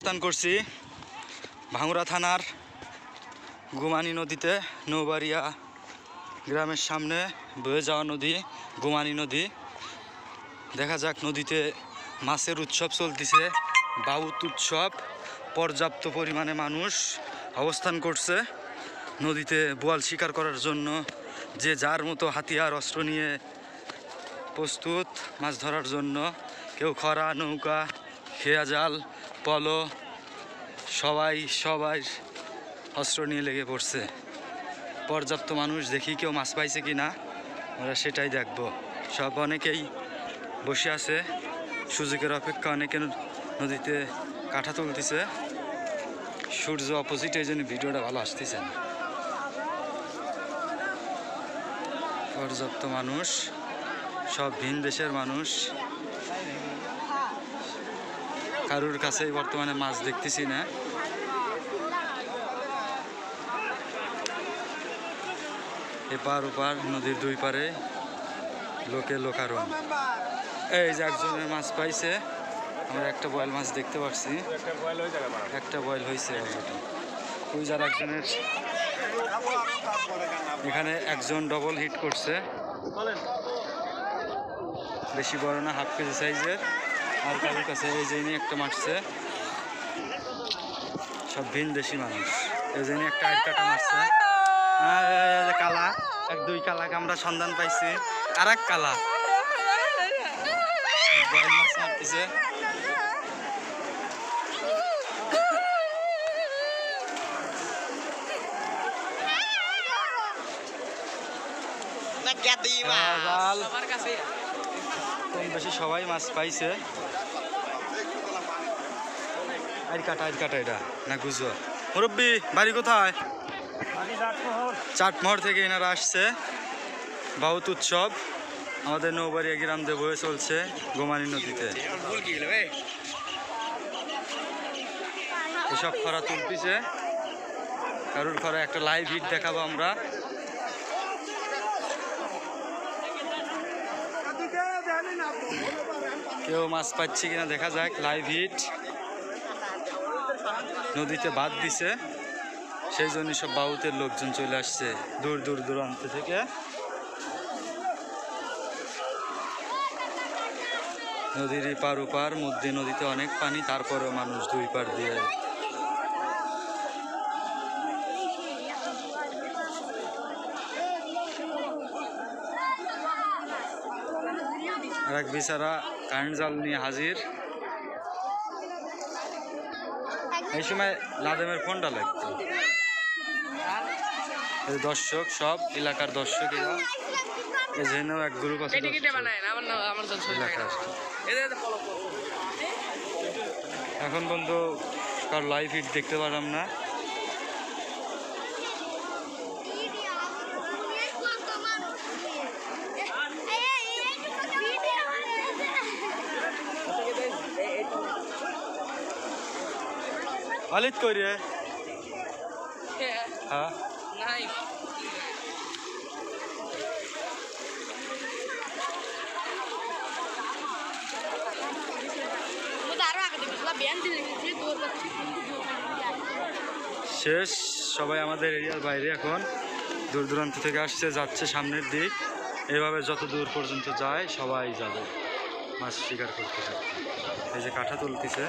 স্থান করছি ভাঙুরা থানার গুমানি নদীতে, নৌবাড়িয়া গ্রামের সামনে বয়ে যাওয়া নদী, গুমানি নদী। দেখা যাক নদীতে মাছের উৎসব চলতেছে, বাউত উৎসব, পর্যাপ্ত পরিমাণে মানুষ অবস্থান করছে নদীতে বোয়াল শিকার করার জন্য। যে যার মতো হাতিয়ার, অস্ত্র নিয়ে প্রস্তুত মাছ ধরার জন্য। কেউ খরা, নৌকা খেয়া জাল পলো সবাই সবাই অস্ত্র নিয়ে লেগে পড়ছে। পর্যাপ্ত মানুষ দেখি কেউ মাছ পাইছে কি না আমরা সেটাই দেখব। সব অনেকেই বসে আছে, সুযোগের অপেক্ষা অনেকে নদীতে কাঠা তুলতেছে। সূর্য অপোজিট এই জন্য ভিডিওটা ভালো আসতেছে না। পর্যাপ্ত মানুষ, সব ভিন দেশের মানুষ। কারুর কাছেই বর্তমানে মাছ দেখতেছি না। এপার ওপার, নদীর দুই পারে, লোকে লোকারণ। এই যে একজনের মাছ পাইছে, আমরা একটা বয়েল মাছ দেখতে পাচ্ছি একটা বয়েল হয়েছে ওই যার একজনের এখানে একজন ডবল হিট করছে। বেশি বড় না হাফ কেজি সাইজের আর কারোর কাছে এই যে একটা মারছে। সব ভিন দেশি মানুষ। এই ইনি একটা আট কাটা মারছে। হ্যাঁ, কালা এক দুই কালাকে আমরা সন্ধান পাইছি। আর এক কালা মাছ মারতেছে। জাল। কম বেশি সবাই মাছ পাইছে। আর কাটা আর কাটা এটা, না গুজো মুরব্বী, বাড়ি কোথায়? চাটমোহর থেকে এনারা আসছে। বাহুত উৎসব। আমাদের নৌবাড়িয়া গ্রাম দিয়ে বয়ে চলছে গোমানি নদীতে। এসব খরা তুলতেছে। কারুর খরা একটা লাইভ হিট দেখাবো আমরা। কেউ মাছ পাচ্ছে কিনা দেখা যাক লাইভ হিট নদীতে বাদ দিছে। সেই জন্য সব বাউতের লোকজন চলে আসছে দূর দূর দূরান্ত থেকে। নদীর পার ওপার, মধ্যে নদীতে অনেক পানি, তারপরেও মানুষ দুই পার দিয়ে আর এক বেচারা কারেন্ট জাল নিয়ে হাজির। এই সময় লাদেমের ফোনটা লাগতো। দর্শক সব এলাকার দর্শক এরা। এক গ্রুপ আছে এখন বন্ধু কার লাইভ হিট দেখতে পারলাম না। অলিত করি হ্যাঁ দিলে দূর শেষ সবাই আমাদের এরিয়ার বাইরে এখন দূর দূরান্ত থেকে আসছে যাচ্ছে সামনের দিক এভাবে যত দূর পর্যন্ত যায় সবাই যাবে মাছ শিকার করতে এই যে কাঠা তুলতেছে